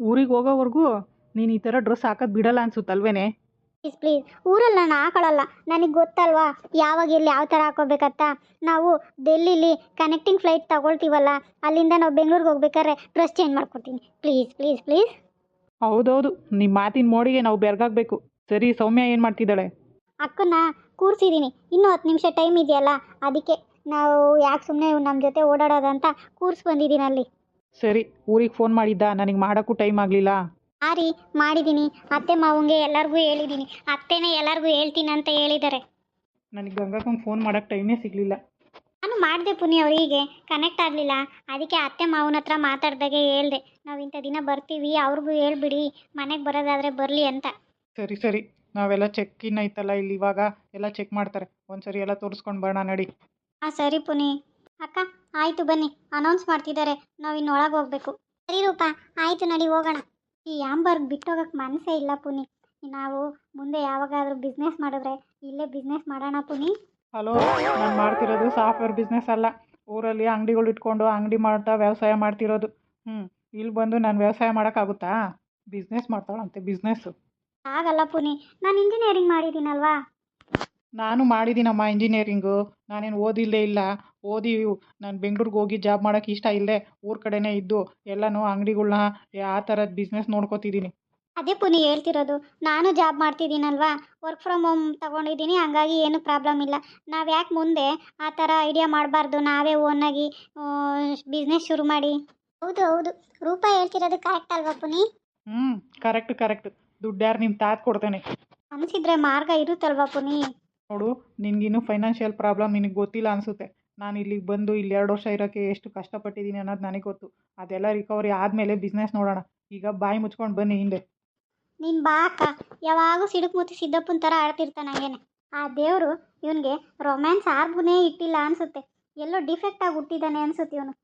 ಊರಿಗೆ ಹೋಗೋವರೆಗೂ ನೀನು ಈ ಥರ ಡ್ರೆಸ್ ಹಾಕೋದು ಬಿಡಲ್ಲ ಅನ್ಸುತ್ತಲ್ವೇನೆ? ಪ್ಲೀಸ್ ಪ್ಲೀಸ್ ಊರಲ್ಲಿ ನಾನು ಹಾಕೊಳ್ಳಲ್ಲ ನನಗೆ ಗೊತ್ತಲ್ವಾ? ಯಾವಾಗ ಎಲ್ಲಿ ಯಾವ ಥರ ಹಾಕೋಬೇಕಂತ? ನಾವು ಡೆಲ್ಲಿಲಿ ಕನೆಕ್ಟಿಂಗ್ ಫ್ಲೈಟ್ ತಗೊಳ್ತೀವಲ್ಲ ಅಲ್ಲಿಂದ ನಾವು ಬೆಂಗಳೂರಿಗೆ ಹೋಗ್ಬೇಕಾದ್ರೆ ಡ್ರೆಸ್ ಚೇಂಜ್ ಮಾಡ್ಕೊಡ್ತೀನಿ. ಪ್ಲೀಸ್ ಪ್ಲೀಸ್ ಪ್ಲೀಸ್ ಹೌದೌದು. ನಿಮ್ಮ ಮಾತಿನ ಮೋಡಿಗೆ ನಾವು ಬೆರ್ಗಾಗಬೇಕು. ಸರಿ ಸೌಮ್ಯ ಏನು ಮಾಡ್ತಿದ್ದಾಳೆ? ಅಕ್ಕನ ಕೂರಿಸಿದ್ದೀನಿ ಇನ್ನೂ ಹತ್ತು ನಿಮಿಷ ಟೈಮ್ ಇದೆಯಲ್ಲ ಅದಕ್ಕೆ ನಾವು ಯಾಕೆ ಸುಮ್ಮನೆ ನಮ್ಮ ಜೊತೆ ಓಡಾಡೋದಂತ ಕೂರ್ಸಿ ಬಂದಿದ್ದೀನಿ ಅಲ್ಲಿ. ಸರಿ ಊರಿಗೆ ಫೋನ್ ಮಾಡಿದ್ದ? ನನಗೆ ಮಾಡೋಕ್ಕೂ ಟೈಮ್ ಆಗಲಿಲ್ಲ. ಆ ರೀ ಮಾಡಿದ್ದೀನಿ ಅತ್ತೆ ಮಾವಂಗೆ ಎಲ್ಲರಿಗೂ ಹೇಳಿದ್ದೀನಿ ಅತ್ತೆನೇ ಎಲ್ಲರಿಗೂ ಹೇಳ್ತೀನಿ ಅಂತ ಹೇಳಿದ್ದಾರೆ ನನಗೆ ಗಂಗಾಕಂಗೆ ಫೋನ್ ಮಾಡೋಕ್ಕೆ ಟೈಮೇ ಸಿಗಲಿಲ್ಲ. ನಾನು ಮಾಡಿದೆ ಪುನಿ ಅವರಿಗೆ. ಕನೆಕ್ಟ್ ಆಗಲಿಲ್ಲ. ಅದಕ್ಕೆ ಅತ್ತೆ ಮಾವನ ಹತ್ರ ಮಾತಾಡ್ದಾಗೆ ಹೇಳ್ದೆ. ನಾವು ಇಂಥ ದಿನ ಬರ್ತೀವಿ ಅವ್ರಿಗೂ ಹೇಳ್ಬಿಡಿ. ಮನೆಗೆ ಬರೋದಾದರೆ ಬರಲಿ ಅಂತ. ಸರಿ ಸರಿ. ನಾವೆಲ್ಲ ಚೆಕ್ ಇನ್ ಐತಲ್ಲ ಇಲ್ಲಿ ಇವಾಗ? ಎಲ್ಲ ಚೆಕ್ ಮಾಡ್ತಾರೆ. ಒಂದ್ಸರಿ ಎಲ್ಲ ತೋರಿಸ್ಕೊಂಡು ಬರೋಣ ನಡಿ. ಹಾಂ ಸರಿ ಪುನಿ. ಅಕ್ಕ ಆಯಿತು ಬನ್ನಿ ಅನೌನ್ಸ್ ಮಾಡ್ತಿದ್ದಾರೆ ನಾವು ಇನ್ನು ಒಳಗೆ ಹೋಗಬೇಕು. ಸರಿ ರೂಪ ಆಯಿತು ನಡಿ ಹೋಗೋಣ. ಈ ಆಂಬರ್ಗ್ ಬಿಟ್ಟೋಗಕ್ಕೆ ಮನಸ್ಸೇ ಇಲ್ಲ ಪುನಿ. ನಾವು ಮುಂದೆ ಯಾವಾಗಾದರೂ ಬಿಸ್ನೆಸ್ ಮಾಡಿದ್ರೆ ಇಲ್ಲೇ ಬಿಸ್ನೆಸ್ ಮಾಡೋಣ ಪುನಿ. ಹಲೋ ನಾನು ಮಾಡ್ತಿರೋದು ಸಾಫ್ಟ್ವೇರ್ ಬಿಸ್ನೆಸ್ ಅಲ್ಲ. ಊರಲ್ಲಿ ಅಂಗಡಿಗಳು ಇಟ್ಕೊಂಡು ಅಂಗಡಿ ಮಾಡ್ತಾ ವ್ಯವಸಾಯ ಮಾಡ್ತಿರೋದು. ಹ್ಞೂ ಇಲ್ಲಿ ಬಂದು ನಾನು ವ್ಯವಸಾಯ ಮಾಡೋಕ್ಕಾಗುತ್ತಾ? ಬಿಸ್ನೆಸ್ ಮಾಡ್ತಾಳಂತೆ ಬಿಸ್ನೆಸ್ಸು ಆಗಲ್ಲ ಪುನಿ ನಾನು ಇಂಜಿನಿಯರಿಂಗ್ ಮಾಡಿದ್ದೀನಲ್ವಾ? ನಾನು ಮಾಡಿದ್ದೀನಮ್ಮ ಇಂಜಿನಿಯರಿಂಗು ನಾನೇನು ಓದಿಲ್ಲೇ ಇಲ್ಲ. ಓದಿ ನಾನು ಬೆಂಗ್ಳೂರಿಗೆ ಹೋಗಿ ಜಾಬ್ ಮಾಡೋಕ್ಕೆ ಇಷ್ಟ ಇಲ್ಲದೆ ಊರ ಕಡೆನೇ ಇದ್ದು ಎಲ್ಲನೂ ಅಂಗಡಿಗಳ್ನ ಆ ಥರದ ಬಿಸ್ನೆಸ್ ನೋಡ್ಕೋತಿದ್ದೀನಿ ಅದೇ ಪುನಿ ಹೇಳ್ತಿರೋದು ನಾನು ಜಾಬ್ ಮಾಡ್ತಿದ್ದೀನಲ್ವಾ? ವರ್ಕ್ ಫ್ರಮ್ ಹೋಮ್ ತಗೊಂಡಿದ್ದೀನಿ ಹಂಗಾಗಿ ಏನು ಪ್ರಾಬ್ಲಮ್ ಇಲ್ಲ. ನಾವು ಯಾಕೆ ಮುಂದೆ ಆ ಥರ ಐಡಿಯಾ ಮಾಡಬಾರ್ದು? ನಾವೇ ಓನಾಗಿ ಬಿಸ್ನೆಸ್ ಶುರು ಮಾಡಿ. ಹೌದು ಹೌದು. ರೂಪ ಹೇಳ್ತಿರೋದು ಕರೆಕ್ಟ್ ಅಲ್ವಾ ಪುನಿ? ಹ್ಞೂ ಕರೆಕ್ಟ್ ಕರೆಕ್ಟ್ ದುಡ್ಡು ಯಾರು ನಿಮ್ಮ ತಾತ ಕೊಡ್ತಾನೆ. ಅನಿಸಿದ್ರೆ ಮಾರ್ಗ ಇರುತ್ತಲ್ವಾ ಪುನಿ? ನೋಡು ನಿನಗಿನ್ನೂ ಫೈನಾನ್ಷಿಯಲ್ ಪ್ರಾಬ್ಲಮ್ ನಿನಗೆ ಗೊತ್ತಿಲ್ಲ ಅನಿಸುತ್ತೆ. ನಾನು ಇಲ್ಲಿಗೆ ಬಂದು ಇಲ್ಲಿ ಎರಡು ವರ್ಷ ಇರೋಕ್ಕೆ ಎಷ್ಟು ಕಷ್ಟಪಟ್ಟಿದ್ದೀನಿ ಅನ್ನೋದು ನನಗೆ ಗೊತ್ತು. ಅದೆಲ್ಲ ರಿಕವರಿ ಆದಮೇಲೆ ಬಿಸ್ನೆಸ್ ನೋಡೋಣ. ಈಗ ಬಾಯಿ ಮುಚ್ಕೊಂಡು ಬನ್ನಿ ಹಿಂದೆ. ನೀನು ಬಾ ಅಕ್ಕ. ಯಾವಾಗೂ ಸಿಡುಕು ಮುತ್ತಿ ಸಿದ್ದಪ್ಪನ ಥರ ಆಡ್ತಿರ್ತಾನೆ ಹಂಗೇನೆ. ಆ ದೇವರು ಇವನಿಗೆ ರೊಮ್ಯಾನ್ಸ್ ಆರ್ಬುನೇ ಇಟ್ಟಿಲ್ಲ ಅನಿಸುತ್ತೆ. ಎಲ್ಲೋ ಡಿಫೆಕ್ಟ್ ಆಗಿ ಹುಟ್ಟಿದ್ದಾನೆ ಅನಿಸುತ್ತೆ ಇವನು.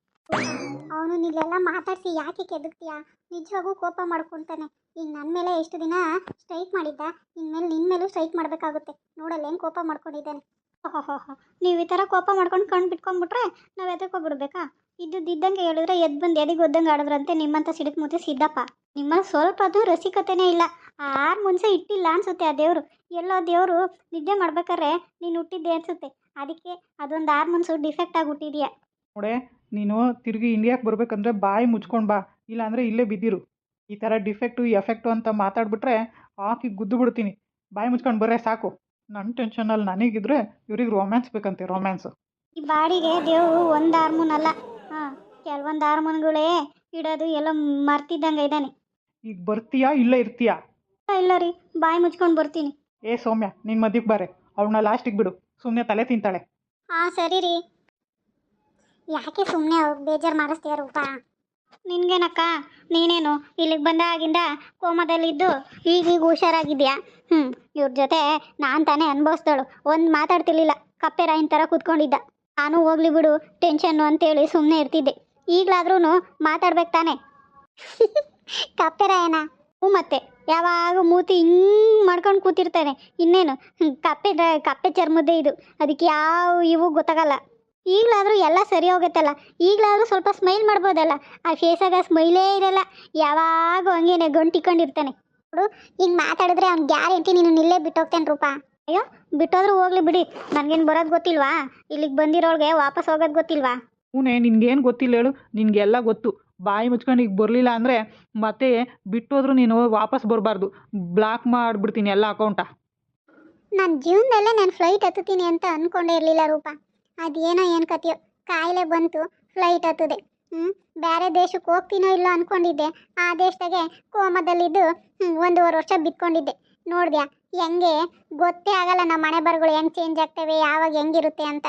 ಅವನು ನಿಲ್ಲೆಲ್ಲ ಮಾತಾಡಿಸಿ ಯಾಕೆ ಕೆದಕ್ತೀಯಾ? ನಿಜವಾಗೂ ಕೋಪ ಮಾಡ್ಕೊತಾನೆ. ಈಗ ನನ್ನ ಮೇಲೆ ಎಷ್ಟು ದಿನ ಸ್ಟ್ರೈಕ್ ಮಾಡಿದ್ದ? ಇನ್ಮೇಲೆ ನಿನ್ನ ಮೇಲೂ ಸ್ಟ್ರೈಕ್ ಮಾಡಬೇಕಾಗುತ್ತೆ. ನೋಡಲ್ಲ ಹೆಂಗೆ ಕೋಪ ಮಾಡ್ಕೊಂಡಿದ್ದಾನೆ. ನೀವು ಈ ಥರ ಕೋಪ ಮಾಡ್ಕೊಂಡು ಕಣ್ಣು ಬಿಟ್ಕೊಂಡ್ಬಿಟ್ರೆ ನಾವು ಎದಕ್ಕೋಗ್ಬಿಡ್ಬೇಕಾ ಇದ್ದಿದ್ದಂಗೆ ಹೇಳಿದ್ರೆ ಎದ್ದು ಬಂದು ಎದಿಗೆ ಒದ್ದಂಗೆ ಆಡಿದ್ರಂತೆ ನಿಮ್ಮಂಥ ಸಿಡಕ್ ಮುದ್ದೆ ಸಿದ್ದಪ್ಪ. ನಿಮ್ಮ ಸ್ವಲ್ಪ ಅದು ರಸಿಕತೆನೇ ಇಲ್ಲ. ಆರು ಮುಂಚೆ ಇಟ್ಟಿಲ್ಲ ಅನ್ಸುತ್ತೆ ಆ ದೇವರು. ಎಲ್ಲೋ ದೇವರು ನಿದ್ದೆ ಮಾಡ್ಬೇಕಾದ್ರೆ ನೀನು ಹುಟ್ಟಿದ್ದೆ ಅನ್ಸುತ್ತೆ. ಅದಕ್ಕೆ ಅದೊಂದು ಆರು ಮುನ್ಸು ಡಿಫೆಕ್ಟ್ ಆಗಿ ನೋಡೇ ನೋಡೆ, ನೀನು ತಿರುಗಿ ಇಂಡಿಯಾಕ್ಕೆ ಬರಬೇಕಂದ್ರೆ ಬಾಯಿ ಮುಚ್ಕೊಂಡು ಬಾ. ಇಲ್ಲಾಂದರೆ ಇಲ್ಲೇ ಬಿದ್ದಿರು. ಈ ಥರ ಡಿಫೆಕ್ಟು ಎಫೆಕ್ಟು ಅಂತ ಮಾತಾಡ್ಬಿಟ್ರೆ ಹಾಕಿ ಗುದ್ದು ಬಿಡ್ತೀನಿ ಬಾಯಿ ಮುಚ್ಕೊಂಡು ಬರ್ರೆ ಸಾಕು. ನನ್ನ ಟೆನ್ಷನಲ್ಲಿ ನನಗಿದ್ರೆ ಇವ್ರಿಗೆ ರೊಮ್ಯಾನ್ಸ್ ಬೇಕಂತೆ ರೊಮ್ಯಾನ್ಸ್ ಈ ಬಾಡಿಗೆ ದೇವರು ಒಂದು ಹಾರ್ಮೋನ್ ಅಲ್ಲ. ಹಾಂ ಕೆಲವೊಂದು ಹಾರ್ಮೋನ್ಗಳೇ ಇಡೋದು ಎಲ್ಲ ಮರ್ತಿದ್ದಂಗ ಇದ್ದಾನೆ ಈಗ ಬರ್ತೀಯಾ ಇಲ್ಲ ಇರ್ತೀಯಾ? ಇಲ್ಲ ರೀ ಬಾಯಿ ಮುಚ್ಕೊಂಡು ಬರ್ತೀನಿ. ಏ ಸೌಮ್ಯ ನಿನ್ನ ಮದ್ಯಕ್ಕೆ ಬಾರೆ. ಅವಳನ್ನ ಲಾಸ್ಟಿಗೆ ಬಿಡು. ಸುಮ್ಮನೆ ತಲೆ ತಿಂತಾಳೆ. ಹಾಂ ಸರಿ ರೀ. ಯಾಕೆ ಸುಮ್ಮನೆ ಬೇಜಾರು ಮಾಡಿಸ್ತೀಯ ರೂಪ? ನಿನ್ಗೇನಕ್ಕ? ನೀನೇನು ಇಲ್ಲಿಗೆ ಬಂದಾಗಿಂದ ಕೋಮದಲ್ಲಿದ್ದು ಈಗೀಗ ಹುಷಾರಾಗಿದ್ಯಾ? ಹ್ಞೂ ಇವ್ರ ಜೊತೆ ನಾನು ತಾನೇ ಅನುಭವಿಸ್ದಳು. ಒಂದು ಮಾತಾಡ್ತಿರ್ಲಿಲ್ಲ. ಕಪ್ಪೆ ರಾಯಿನ ಥರ ಕೂತ್ಕೊಂಡಿದ್ದ. ನಾನು ಹೋಗ್ಲಿ ಬಿಡು ಟೆನ್ಷನ್ನು ಅಂತೇಳಿ ಸುಮ್ಮನೆ ಇರ್ತಿದ್ದೆ. ಈಗಲಾದ್ರೂ ಮಾತಾಡ್ಬೇಕು ತಾನೆ. ಕಪ್ಪೆ ರಾಯನ? ಹ್ಞೂ ಮತ್ತೆ. ಯಾವಾಗ ಮೂತಿ ಹಿಂಗೆ ಮಾಡ್ಕೊಂಡು ಕೂತಿರ್ತಾನೆ. ಇನ್ನೇನು? ಕಪ್ಪೆ ಕಪ್ಪೆ ಚರ್ಮದ್ದೇ ಇದು. ಅದಕ್ಕೆ ಯಾವ ಇವು ಗೊತ್ತಾಗಲ್ಲ. ಈಗಲಾದರೂ ಎಲ್ಲ ಸರಿ ಹೋಗುತ್ತಲ್ಲ. ಈಗಲಾದರೂ ಸ್ವಲ್ಪ ಸ್ಮೈಲ್ ಮಾಡ್ಬೋದಲ್ಲ. ಆ ಫೇಸಾಗ ಸ್ಮೈಲೇ ಇರಲ್ಲ. ಯಾವಾಗ ಹಂಗೇನೆ ಗಂಟಿಕೊಂಡಿರ್ತಾನೆ. ನೋಡು ಹಿಂಗೆ ಮಾತಾಡಿದ್ರೆ ಅವ್ನು ಗ್ಯಾರಂಟಿ ನೀನು ಇಲ್ಲೇ ಬಿಟ್ಟೋಗ್ತೇನೆ ರೂಪ. ಅಯ್ಯೋ ಬಿಟ್ಟೋದ್ರೂ ಹೋಗ್ಲಿ ಬಿಡಿ. ನನಗೇನು ಬರೋದು ಗೊತ್ತಿಲ್ವಾ? ಇಲ್ಲಿಗೆ ಬಂದಿರೋಳ್ಗೆ ವಾಪಸ್ ಹೋಗೋದು ಗೊತ್ತಿಲ್ವಾ? ಹೂನೇ ನಿನ್ಗೇನು ಗೊತ್ತಿಲ್ಲ ಹೇಳು. ನಿನಗೆಲ್ಲ ಗೊತ್ತು. ಬಾಯಿ ಮುಚ್ಕೊಂಡು ಈಗ ಬರಲಿಲ್ಲ ಅಂದರೆ ಮತ್ತೆ ಬಿಟ್ಟೋದ್ರೂ ನೀನು ವಾಪಸ್ ಬರಬಾರ್ದು. ಬ್ಲಾಕ್ ಮಾಡಿಬಿಡ್ತೀನಿ ಎಲ್ಲ ಅಕೌಂಟ ನನ್ನ ಜೀವನದಲ್ಲೇ ನಾನು ಫ್ಲೈಟ್ ಹತ್ತುತ್ತೀನಿ ಅಂತ ಅಂದ್ಕೊಂಡೇ ಇರಲಿಲ್ಲ ರೂಪ. ಅದೇನೋ ಏನು ಕತೆಯೋ ಕಾಯಿಲೆ ಬಂತು ಫ್ಲೈಟ್ ಹತ್ತದೆ. ಹ್ಞೂ ಬೇರೆ ದೇಶಕ್ಕೆ ಹೋಗ್ತೀನೋ ಇಲ್ಲೋ ಅಂದ್ಕೊಂಡಿದ್ದೆ ಆ ದೇಶದಾಗೆ ಕೋಮದಲ್ಲಿದ್ದು ಒಂದೂವರೆ ವರ್ಷ ಬಿತ್ಕೊಂಡಿದ್ದೆ. ನೋಡಿದ್ಯಾ, ಹೆಂಗೆ? ಗೊತ್ತೇ ಆಗಲ್ಲ, ನಮ್ಮ ಮನೆ ಬರಗಳು ಹೆಂಗೆ ಚೇಂಜ್ ಆಗ್ತವೆ, ಯಾವಾಗ ಹೆಂಗಿರುತ್ತೆ ಅಂತ.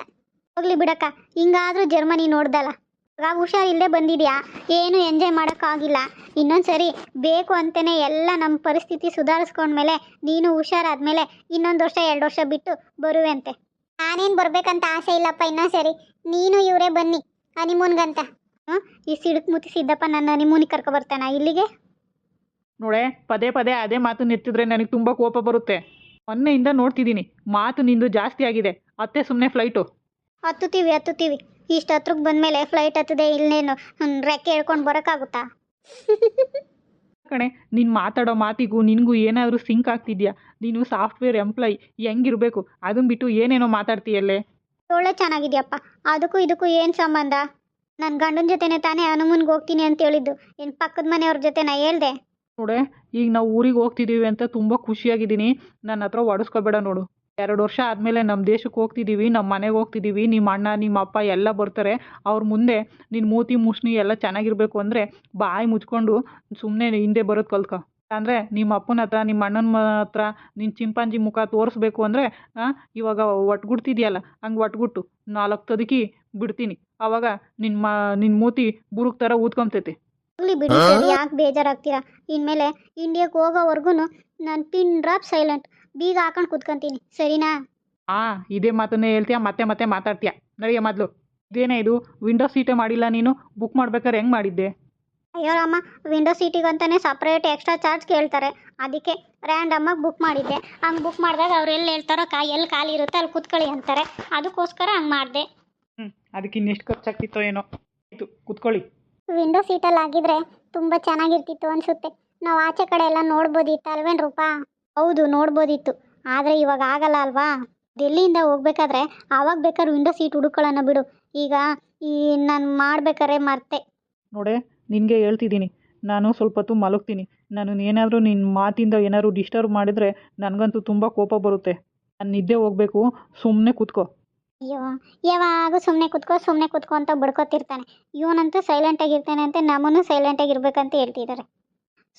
ಹೋಗ್ಲಿ ಬಿಡಕ್ಕ, ಹಿಂಗಾದರೂ ಜರ್ಮನಿ ನೋಡ್ದಲ್ಲ. ಆಗ ಹುಷಾರಿಲ್ಲದೆ ಬಂದಿದ್ಯಾ? ಏನು ಎಂಜಾಯ್ ಮಾಡೋಕ್ಕಾಗಿಲ್ಲ ಇನ್ನೊಂದು ಸರಿ ಬೇಕು ಅಂತಲೇ ಎಲ್ಲ ನಮ್ಮ ಪರಿಸ್ಥಿತಿ ಸುಧಾರಿಸ್ಕೊಂಡ್ಮೇಲೆ ನೀನು ಹುಷಾರಾದ್ಮೇಲೆ ಇನ್ನೊಂದು ವರ್ಷ, ಎರಡು ವರ್ಷ ಬಿಟ್ಟು ಬರುವೆಂತೆ. ನಾನೇನು ಬರ್ಬೇಕಂತ ಆಸೆ ಇಲ್ಲಪ್ಪ ಇನ್ನೂ ಸರಿ. ನೀನು ಇವರೇ ಬನ್ನಿ ಹನಿಮೂನ್ಗಂತ. ಹ್ಞೂ ಈ ಸಿಡುಕ್ ಮುತ್ತಿ ಸಿದ್ದಪ್ಪ ನನ್ನ ಹನಿಮೂನಿಗೆ ಕರ್ಕೊ ಬರ್ತಾನ ಇಲ್ಲಿಗೆ? ನೋಡೆ ಪದೇ ಪದೇ ಅದೇ ಮಾತು ನಿತ್ತಿದ್ರೆ ನನಗೆ ತುಂಬ ಕೋಪ ಬರುತ್ತೆ. ಮೊನ್ನೆಯಿಂದ ನೋಡ್ತಿದ್ದೀನಿ ಮಾತು ನಿಂದು ಜಾಸ್ತಿ ಆಗಿದೆ. ಅತ್ತೆ ಸುಮ್ಮನೆ ಫ್ಲೈಟು ಹತ್ತುತ್ತೀವಿ ಹತ್ತುತ್ತೀವಿ. ಇಷ್ಟು ಹತ್ರಕ್ಕೆ ಬಂದಮೇಲೆ ಫ್ಲೈಟ್ ಹತ್ತದೆ ಇಲ್ಲೇನು? ರೆಕ್ಕೆ ಹೇಳ್ಕೊಂಡು ಬರೋಕ್ಕಾಗುತ್ತಾ? ಕಣೆ ನೀನು ಮಾತಾಡೋ ಮಾತಿಗೂ ನಿನಗೂ ಏನಾದರೂ ಸಿಂಕ್ ಆಗ್ತಿದ್ಯಾ? ನೀನು ಸಾಫ್ಟ್ವೇರ್ ಎಂಪ್ಲಾಯ್ ಹೆಂಗಿರಬೇಕು? ಅದನ್ನ ಬಿಟ್ಟು ಏನೇನೋ ಮಾತಾಡ್ತೀಯಲ್ಲೇ? ಒಳ್ಳೆ ಚೆನ್ನಾಗಿದೆಯಪ್ಪ. ಅದಕ್ಕೂ ಇದಕ್ಕೂ ಏನು ಸಂಬಂಧ? ನನ್ನ ಗಂಡನ ಜೊತೆನೆ ತಾನೇ ಹನುಮನ್ಗೆ ಹೋಗ್ತೀನಿ ಅಂತ ಹೇಳಿದ್ದು. ಏನು ಪಕ್ಕದ ಮನೆಯವ್ರ ಜೊತೆ ನಾ ಹೇಳ್ದೆ. ನೋಡೆ ಈಗ ನಾವು ಊರಿಗೆ ಹೋಗ್ತಿದ್ದೀವಿ ಅಂತ ತುಂಬ ಖುಷಿಯಾಗಿದ್ದೀನಿ. ನನ್ನ ಹತ್ರ ಒಡಿಸ್ಕೋಬೇಡ ನೋಡು. ಎರಡು ವರ್ಷ ಆದಮೇಲೆ ನಮ್ಮ ದೇಶಕ್ಕೆ ಹೋಗ್ತಿದ್ದೀವಿ ನಮ್ಮ ಮನೆಗೆ ಹೋಗ್ತಿದ್ದೀವಿ ನಿಮ್ಮ ಅಣ್ಣ ನಿಮ್ಮ ಅಪ್ಪ ಎಲ್ಲ ಬರ್ತಾರೆ. ಅವ್ರ ಮುಂದೆ ನಿನ್ನ ಮೂತಿ ಮುಷ್ಣಿ ಎಲ್ಲ ಚೆನ್ನಾಗಿರಬೇಕು ಅಂದರೆ ಬಾಯಿ ಮುಚ್ಕೊಂಡು ಸುಮ್ಮನೆ ಹಿಂದೆ ಬರೋದು ಕಲ್ತ್ಕೊ. ಅಂದರೆ ನಿಮ್ಮ ಅಪ್ಪನ ಹತ್ರ ನಿಮ್ಮ ಅಣ್ಣನ ಹತ್ರ ನಿನ್ನ ಚಿಂಪಾಂಜಿ ಮುಖ ತೋರಿಸ್ಬೇಕು ಅಂದರೆ ಇವಾಗ ಒಟ್ಗುಡ್ತಿದ್ಯಲ್ಲ, ಹಂಗೆ ಒಟ್ಗುಟ್ಟು ನಾಲ್ಕು ತದಕಿ ಬಿಡ್ತೀನಿ. ಅವಾಗ ನಿನ್ನ ಮ ನಿನ್ನ ಮೂತಿ ಬುರುಕ್ ಥರ ಊದ್ಕೊಂತೈತಿ. ಬಿಡಿ ಯಾಕೆ ಬೇಜಾರಾಗ್ತೀರಾ? ಇನ್ಮೇಲೆ ಇಂಡಿಯಾಗೆ ಹೋಗೋವರೆಗೂ ನಾನು ಪಿನ್ ಡ್ರಾಪ್ ಸೈಲೆಂಟ್. ಬೀಗ ಹಾಕೊಂಡು ಕುತ್ಕಂತೀನಿ. ಸರಿನಾ? ಆ ಇದೇ ಮಾತನ್ನೇ ಹೇಳ್ತೀಯ? ಮತ್ತೆ ಮತ್ತೆ ಮಾತಾಡ್ತೀಯ? ನಡೆಯ ಮೊದಲು. ಇದೇನೇ ಇದು? ವಿಂಡೋ ಸೀಟೇ ಮಾಡಿಲ್ಲ ನೀನು? ಬುಕ್ ಮಾಡ್ಬೇಕಾದ್ರೆ ಹೆಂಗೆ ಮಾಡಿದ್ದೆ? ಅಯ್ಯೋ ಅಮ್ಮ ವಿಂಡೋ ಸೀಟಿಗಂತಾನೆ ಸಪ್ರೇಟ್ ಎಕ್ಸ್ಟ್ರಾ ಚಾರ್ಜ್ ಕೇಳ್ತಾರೆ. ಅದಕ್ಕೆ ರ್ಯಾಂಡ್ ಅಮ್ಮಗೆ ಬುಕ್ ಮಾಡಿದ್ದೆ. ಹಂಗೆ ಬುಕ್ ಮಾಡಿದಾಗ ಅವ್ರು ಎಲ್ಲಿ ಹೇಳ್ತಾರೋ ಕಾ ಎಲ್ಲಿ ಖಾಲಿ ಇರುತ್ತೆ ಅಲ್ಲಿ ಕುತ್ಕೊಳ್ಳಿ ಅಂತಾರೆ. ಅದಕ್ಕೋಸ್ಕರ ಹಂಗೆ ಮಾಡಿದೆ. ಹ್ಞೂ ಅದಕ್ಕೆ ಇನ್ನೆಷ್ಟು ಖರ್ಚಾಗ್ತಿತ್ತೋ ಏನೋ. ಆಯಿತು ಕುತ್ಕೊಳ್ಳಿ. ವಿಂಡೋ ಸೀಟಲ್ಲಿ ಆಗಿದ್ರೆ ತುಂಬ ಚೆನ್ನಾಗಿರ್ತಿತ್ತು ಅನಿಸುತ್ತೆ. ನಾವು ಆಚೆ ಕಡೆ ಎಲ್ಲ ನೋಡ್ಬೋದಿತ್ತು ಅಲ್ವೇನು ರೂಪಾ ಹೌದು ನೋಡ್ಬೋದಿತ್ತು. ಆದರೆ ಇವಾಗ ಆಗಲ್ಲ ಅಲ್ವಾ? ಡೆಲ್ಲಿಯಿಂದ ಹೋಗ್ಬೇಕಾದ್ರೆ ಆವಾಗ ಬೇಕಾದ್ರೆ ವಿಂಡೋ ಸೀಟ್ ಹುಡುಕೊಳ್ಳೋಣ ಬಿಡು. ಈಗ ಈ ನಾನು ಮಾಡ್ಬೇಕಾದ್ರೆ ಮರ್ತೆ. ನೋಡೆ ನಿನಗೆ ಹೇಳ್ತಿದ್ದೀನಿ. ನಾನು ಸ್ವಲ್ಪ ಹೊತ್ತು ಮಲಗ್ತೀನಿ. ನಾನು ಏನಾದರೂ ನಿನ್ನ ಮಾತಿಂದ ಏನಾದರೂ ಡಿಸ್ಟರ್ಬ್ ಮಾಡಿದರೆ ನನಗಂತೂ ತುಂಬ ಕೋಪ ಬರುತ್ತೆ. ನಾನು ನಿದ್ದೆ ಹೋಗಬೇಕು ಸುಮ್ಮನೆ ಕೂತ್ಕೋ. ಅಯ್ಯೋ ಯಾವಾಗ ಸುಮ್ಮನೆ ಕುತ್ಕೋ ಸುಮ್ಮನೆ ಕುತ್ಕೋ ಅಂತ ಬಡ್ಕೋತಿರ್ತಾನೆ. ಇವನಂತೂ ಸೈಲೆಂಟಾಗಿರ್ತಾನೆ ಅಂತ ನಮ್ಮನ್ನು ಸೈಲೆಂಟಾಗಿರ್ಬೇಕಂತ ಹೇಳ್ತಿದ್ದಾರೆ.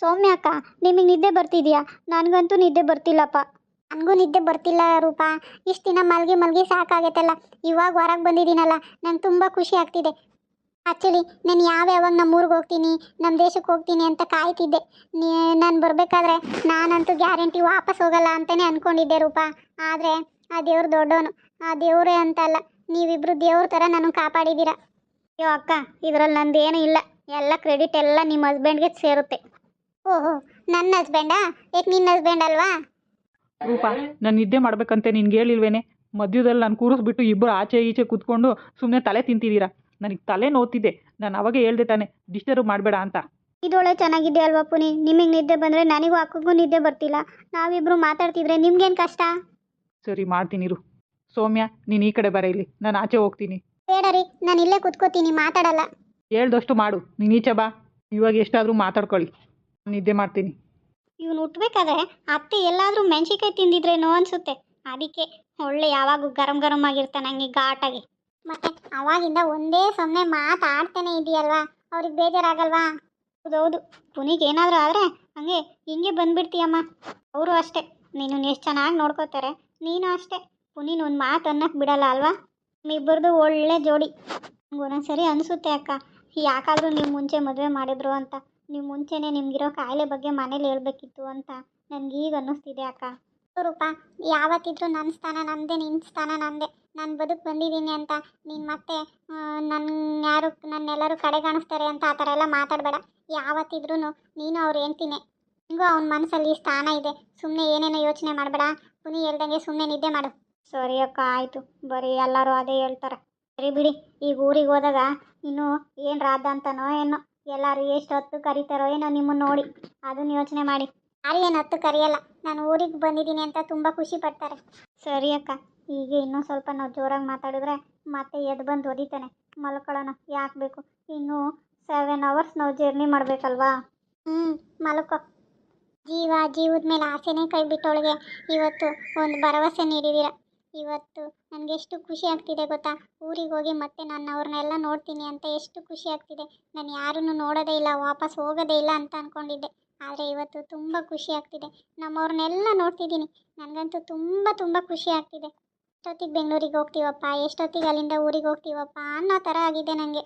ಸೌಮ್ಯ ಅಕ್ಕ, ನಿಮಗೆ ನಿದ್ದೆ ಬರ್ತಿದ್ಯಾ? ನನಗಂತೂ ನಿದ್ದೆ ಬರ್ತಿಲ್ಲಪ್ಪ. ನನಗೂ ನಿದ್ದೆ ಬರ್ತಿಲ್ಲ ರೂಪಾ. ಇಷ್ಟು ದಿನ ಮಲ್ಗಿ ಮಲ್ಗಿ ಸಾಕಾಗೈತಲ್ಲ, ಇವಾಗ ಹೊರಗೆ ಬಂದಿದ್ದೀನಲ್ಲ, ನಂಗೆ ತುಂಬ ಖುಷಿ ಆಗ್ತಿದೆ. ಆ್ಯಕ್ಚುಲಿ ನಾನು ಯಾವ ಯಾವಾಗ ನಮ್ಮ ಊರಿಗೆ ಹೋಗ್ತೀನಿ ನಮ್ಮ ದೇಶಕ್ಕೆ ಹೋಗ್ತೀನಿ ಅಂತ ಕಾಯ್ತಿದ್ದೆ. ನೀ, ನಾನು ಬರಬೇಕಾದ್ರೆ ನಾನಂತೂ ಗ್ಯಾರಂಟಿ ವಾಪಸ್ ಹೋಗಲ್ಲ ಅಂತಲೇ ಅಂದ್ಕೊಂಡಿದ್ದೆ ರೂಪಾ. ಆದರೆ, ಆ ದೇವ್ರು ದೊಡ್ಡವನು ಆ ದೇವರೇ ಅಂತಲ್ಲ, ನೀವಿಬ್ರು ದೇವ್ರ ಥರ ನನಗೆ ಕಾಪಾಡಿದ್ದೀರಾ ಅಯ್ಯೋ ಅಕ್ಕ, ಇದರಲ್ಲಿ ನಂದೇನೂ ಇಲ್ಲ. ಎಲ್ಲ ಕ್ರೆಡಿಟ್ ಎಲ್ಲ ನಿಮ್ಮ ಹಸ್ಬೆಂಡ್ಗೆ ಸೇರುತ್ತೆ. ಓಹೋ ನನ್ನ ಹಸ್ಬೆಂಡಾ? ಏಕೆ ನಿನ್ನ ಹಸ್ಬೆಂಡ್ ಅಲ್ವಾ? ರೂಪ ನಾನು ನಿದ್ದೆ ಮಾಡ್ಬೇಕಂತೆ ನಿನ್ಗೆ ಹೇಳಿಲ್ವೇನೆ. ಮಧ್ಯದಲ್ಲಿ ನಾನು ಕೂರಿಸ್ಬಿಟ್ಟು ಇಬ್ಬರು ಆಚೆ ಈಚೆ ಕೂತ್ಕೊಂಡು ಸುಮ್ಮನೆ ತಲೆ ತಿಂತಿದ್ದೀರಾ? ನನಗೆ ತಲೆ ನೋತಿದೆ ನಾನು ಅವಾಗೇ ಹೇಳ್ದೆ ತಾನೆ ಡಿಸ್ಟರ್ಬ್ ಮಾಡಬೇಡ ಅಂತ. ಇದೊಳೆ ಚೆನ್ನಾಗಿದೆ ಅಲ್ವಾ ಪುನಿ? ನಿಮಗೆ ನಿದ್ದೆ ಬಂದರೆ ನನಗೂ ಅಕ್ಕಗೂ ನಿದ್ದೆ ಬರ್ತಿಲ್ಲ. ನಾವಿಬ್ರು ಮಾತಾಡ್ತಿದ್ರೆ ನಿಮ್ಗೇನು ಕಷ್ಟ? ಸರಿ ಮಾಡ್ತೀನಿ ಇರು. ಸೌಮ್ಯ ನೀನು ಈ ಕಡೆ ಬರ ಇಲ್ಲಿ. ನಾನು ಆಚೆ ಹೋಗ್ತೀನಿ. ಬೇಡ ರೀ ನಾನು ಇಲ್ಲೇ ಕುತ್ಕೋತೀನಿ ಮಾತಾಡಲ್ಲ. ಹೇಳ್ದಷ್ಟು ಮಾಡು. ನೀನು ಈಚೆ ಬಾ. ಇವಾಗ ಎಷ್ಟಾದರೂ ಮಾತಾಡ್ಕೊಳ್ಳಿ. ನಿದ್ದೆ ಮಾಡ್ತೀನಿ. ಇವನು ಹುಟ್ಟಬೇಕಾದ್ರೆ ಅತ್ತೆ ಎಲ್ಲಾದರೂ ಮೆಣಸಿನ್ಕಾಯಿ ತಿಂದಿದ್ರೇನೋ ಅನಿಸುತ್ತೆ. ಅದಕ್ಕೆ ಒಳ್ಳೆ ಯಾವಾಗೂ ಗರಂ ಗರಂ ಆಗಿರ್ತಾನೆ ಹಂಗೆ ಘಾಟಾಗಿ. ಮತ್ತೆ ಅವಾಗಿಂದ ಒಂದೇ ಸೊನ್ನೆ ಮಾತಾಡ್ತಾನೆ ಇದೆಯಲ್ವಾ? ಅವ್ರಿಗೆ ಬೇಜಾರಾಗಲ್ವಾ? ಹೌದೌದು ಪುನಿಗೆ ಏನಾದರೂ ಆದರೆ ಹಂಗೆ ಹಿಂಗೆ ಬಂದ್ಬಿಡ್ತೀಯಮ್ಮ. ಅವರು ಅಷ್ಟೇ. ನೀನು ಎಷ್ಟು ಚೆನ್ನಾಗಿ ನೋಡ್ಕೋತಾರೆ ನೀನು ಅಷ್ಟೇ. ಪುನೀನ್ ಒಂದು ಮಾತು ಅನ್ನಕ್ಕೆ ಬಿಡಲ್ಲ ಅಲ್ವಾ? ನಿಮ್ಮಿಬ್ಬರದು ಒಳ್ಳೆ ಜೋಡಿ. ಒಂದೊಂದ್ಸರಿ ಅನಿಸುತ್ತೆ ಅಕ್ಕ. ಯಾಕಾದರೂ ನೀವು ಮುಂಚೆ ಮದುವೆ ಮಾಡಿದ್ರು ಅಂತ. ನೀವು ಮುಂಚೆನೇ ನಿಮಗಿರೋ ಕಾಯಿಲೆ ಬಗ್ಗೆ ಮನೇಲಿ ಹೇಳ್ಬೇಕಿತ್ತು ಅಂತ ನನಗೆ ಈಗ ಅನ್ನಿಸ್ತಿದೆ ಅಕ್ಕ. ರೂಪ, ಯಾವತ್ತಿದ್ರೂ ನನ್ನ ಸ್ಥಾನ ನಂದೇ ನಿನ್ನ ಸ್ಥಾನ ನಂದೇ ನಾನು ಬದುಕು ಬಂದಿದ್ದೀನಿ ಅಂತ ನೀನು ಮತ್ತೆ ನನ್ನ ಯಾರು, ನನ್ನೆಲ್ಲರೂ ಕಡೆ ಕಾಣಿಸ್ತಾರೆ ಅಂತ ಆ ಥರ ಎಲ್ಲ ಮಾತಾಡಬೇಡ. ಯಾವತ್ತಿದ್ರೂ ನೀನು ಅವ್ರು ಹೇಳ್ತೀನಿ ಹಿಂಗೂ ಅವ್ನ ಮನಸ್ಸಲ್ಲಿ ಸ್ಥಾನ ಇದೆ. ಸುಮ್ಮನೆ ಏನೇನೋ ಯೋಚನೆ ಮಾಡಬೇಡ. ಪುನಿ ಹೇಳ್ದಂಗೆ ಸುಮ್ಮನೆ ನಿದ್ದೆ ಮಾಡು. ಸರಿ ಅಕ್ಕ, ಆಯಿತು. ಬರೀ ಎಲ್ಲರೂ ಅದೇ ಹೇಳ್ತಾರೆ. ಸರಿ ಬಿಡಿ, ಈಗ ಊರಿಗೆ ಹೋದಾಗ ಇನ್ನು ಏನು ರಾಧ ಅಂತನೋ ಏನೋ. ಎಲ್ಲರೂ ಎಷ್ಟು ಹೊತ್ತು ಕರೀತಾರೋ ಏನೋ ನಿಮ್ಮನ್ನು ನೋಡಿ ಅದನ್ನು ಯೋಚನೆ ಮಾಡಿ. ಯಾರು ಏನು ಹತ್ತು ಕರೆಯಲ್ಲ, ನಾನು ಊರಿಗೆ ಬಂದಿದ್ದೀನಿ ಅಂತ ತುಂಬ ಖುಷಿ ಪಡ್ತಾರೆ. ಸರಿ ಅಕ್ಕ ಈಗ ಇನ್ನೂ ಸ್ವಲ್ಪ ನಾವು ಜೋರಾಗಿ ಮಾತಾಡಿದ್ರೆ ಮತ್ತೆ ಎದ್ದು ಬಂದು ಒದಿತಾನೆ. ಮಲ್ಕೊಳ್ಳೋಣ, ಯಾಕೆ ಬೇಕು? ಇನ್ನೂ ಸೆವೆನ್ ಅವರ್ಸ್ ನಾವು ಜರ್ನಿ ಮಾಡಬೇಕಲ್ವಾ? ಹ್ಞೂ ಮಲ್ಕೋ. ಜೀವ, ಜೀವದ ಮೇಲೆ ಆಸೆನೇ ಕೈ ಬಿಟ್ಟವಳಿಗೆ. ಇವತ್ತು ಒಂದು ಭರವಸೆ ನೀಡಿದ್ದೀರ ಇವತ್ತು ನನಗೆ ಎಷ್ಟು ಖುಷಿ ಆಗ್ತಿದೆ ಗೊತ್ತಾ? ಊರಿಗೆ ಹೋಗಿ ಮತ್ತೆ ನಾನು ಅವ್ರನ್ನೆಲ್ಲ ನೋಡ್ತೀನಿ ಅಂತ ಎಷ್ಟು ಖುಷಿ ಆಗ್ತಿದೆ. ನಾನು ಯಾರನ್ನು ನೋಡೋದೇ ಇಲ್ಲ, ವಾಪಸ್ ಹೋಗೋದೇ ಇಲ್ಲ ಅಂತ ಅಂದ್ಕೊಂಡಿದ್ದೆ ಆದರೆ ಇವತ್ತು ತುಂಬ ಖುಷಿ ಆಗ್ತಿದೆ. ನಮ್ಮವ್ರನ್ನೆಲ್ಲ ನೋಡ್ತಿದ್ದೀನಿ. ನನಗಂತೂ ತುಂಬ ತುಂಬ ಖುಷಿ ಆಗ್ತಿದೆ. ಎಷ್ಟೊತ್ತಿಗೆ ಬೆಂಗಳೂರಿಗೆ ಹೋಗ್ತೀವಪ್ಪ? ಎಷ್ಟೊತ್ತಿಗೆ ಅಲ್ಲಿಂದ ಊರಿಗೆ ಹೋಗ್ತೀವಪ್ಪ? ಅನ್ನೋ ಥರ ಆಗಿದೆ ನನಗೆ